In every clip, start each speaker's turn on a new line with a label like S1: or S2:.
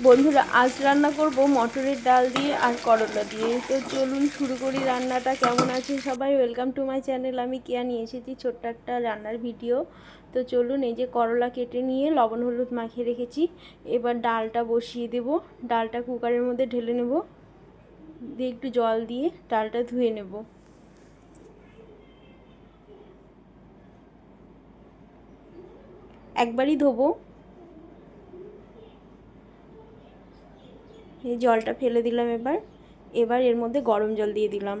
S1: বন্ধুরা, আজ রান্না করব মটরের ডাল দিয়ে আর করলা দিয়ে। তো চলুন শুরু করি রান্নাটা। কেমন আছে সবাই? ওয়েলকাম টু মাই চ্যানেল আমি কেয়া নিয়ে এসেছি ছোট্ট একটা রান্নার ভিডিও তো চলুন এই যে করলা কেটে নিয়ে লবণ হলুদ মাখিয়ে রেখেছি। এবার ডালটা বসিয়ে দেব। ডালটা কুকারের মধ্যে ঢেলে নেব। দিয়ে একটু জল দিয়ে ডালটা ধুয়ে নেব। একবারই ধোবো। এই জলটা ফেলে দিলাম এবার। এবার এর মধ্যে গরম জল দিয়ে দিলাম।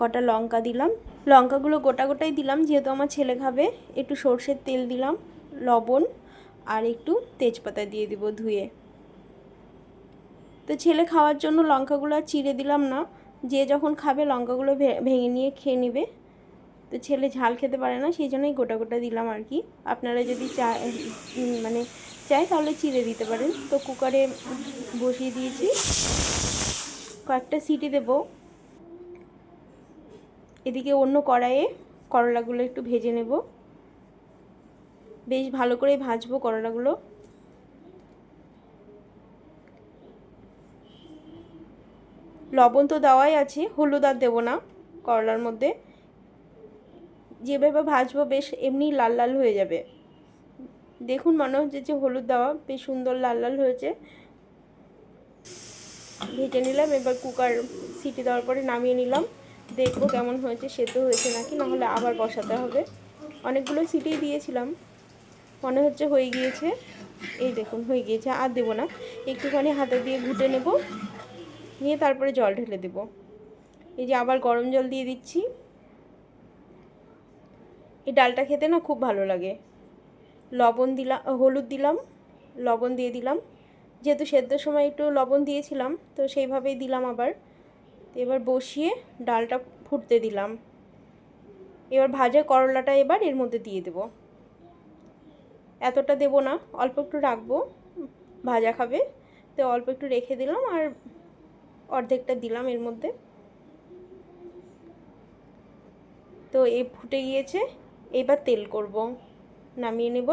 S1: কটা লঙ্কা দিলাম। লঙ্কাগুলো গোটা গোটাই দিলাম, যেহেতু আমার ছেলে খাবে। একটু সর্ষের তেল দিলাম, লবণ আর একটু তেজপাতা দিয়ে দিব ধুয়ে। তো ছেলে খাওয়ার জন্য লঙ্কাগুলো আর চিড়ে দিলাম না। যে যখন খাবে লঙ্কাগুলো ভেঙে নিয়ে খেয়ে নেবে। তো ছেলে ঝাল খেতে পারে না, সেই জন্যই গোটা গোটা দিলাম আর কি। আপনারা যদি চা মানে চাই তাহলে চিড়ে দিতে পারেন। তো কুকারে বসিয়ে দিয়েছি। কয়েকটা সিটি দেব। এদিকে অন্য কড়াইয়ে করলাগুলো একটু ভেজে নেব। বেশ ভালো করে ভাজবো করলাগুলো। লবণ তো দেওয়াই আছে, হলুদ আর দেবো না করলার মধ্যে। যেভাবে ভাজবো বেশ এমনি লাল লাল হয়ে যাবে। দেখুন মনে হচ্ছে যে হলুদ দেওয়া বেশ সুন্দর লাল লাল হয়েছে। ভেজে নিলাম, এবার কুকার সিটি দেওয়ার পরে নামিয়ে নিলাম। দেখব কেমন হয়েছে, সেদ্ধ হয়েছে নাকি, নাহলে আবার বসাতে হবে। অনেকগুলো সিটি দিয়েছিলাম, মনে হচ্ছে হয়ে গিয়েছে। এই দেখুন, হয়ে গিয়েছে, আর দেবো না। একটুখানি হাতে দিয়ে ঘুটে নেব, নিয়ে তারপরে জল ঢেলে দেব। এই যে আবার গরম জল দিয়ে দিচ্ছি। এই ডালটা খেতে না খুব ভালো লাগে। লবণ দিলাম হলুদ দিলাম, লবণ দিয়ে দিলাম। যেহেতু সেদ্ধর সময় একটু লবণ দিয়েছিলাম, তো সেইভাবেই দিলাম আবার। এবার বসিয়ে ডালটা ফুটতে দিলাম। এবার ভাজা করলাটা এবার এর মধ্যে দিয়ে দেব। এতটা দেব না, অল্প একটু রাখব, ভাজা খাবে। তো অল্প একটু রেখে দিলাম আর অর্ধেকটা দিলাম এর মধ্যে। তো এ ফুটে গিয়েছে, এবার তেল করব। নামিয়ে নেব।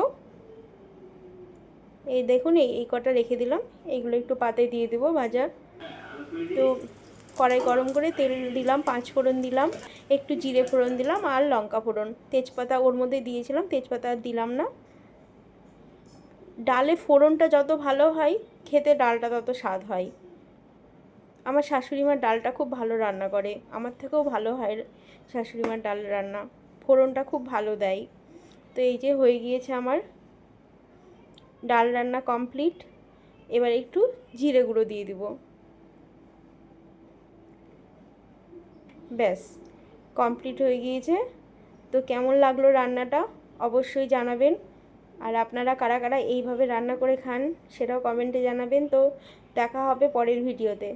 S1: এই দেখুন, এই এই কটা রেখে দিলাম। এইগুলো একটু পাতে দিয়ে দেবো ভাজা তো কড়াই গরম করে তেল দিলাম, পাঁচ ফোড়ন দিলাম, একটু জিরে ফোড়ন দিলাম আর লঙ্কা ফোড়ন। তেজপাতা ওর মধ্যে দিয়েছিলাম, তেজপাতা আর দিলাম না। ডালে ফোড়নটা যত ভালো হয়, খেতে ডালটা তত স্বাদ হয়। আমার শাশুড়ি মার ডালটা খুব ভালো রান্না করে। আমার থেকেও ভালো হয় শাশুড়ি মার ডাল রান্না। ফোড়নটা খুব ভালো দেয়। তো এই যে হয়ে গিয়েছে আমার ডাল রান্না কমপ্লিট। এবার একটু জিরে গুঁড়ো দিয়ে দিব। ব্যাস, কমপ্লিট হয়ে গিয়েছে। তো কেমন লাগল রান্নাটা অবশ্যই জানাবেন। আর আপনারা কারা কারা এইভাবে রান্না করে খান সেটাও কমেন্টে জানাবেন। তো দেখা হবে পরের ভিডিওতে।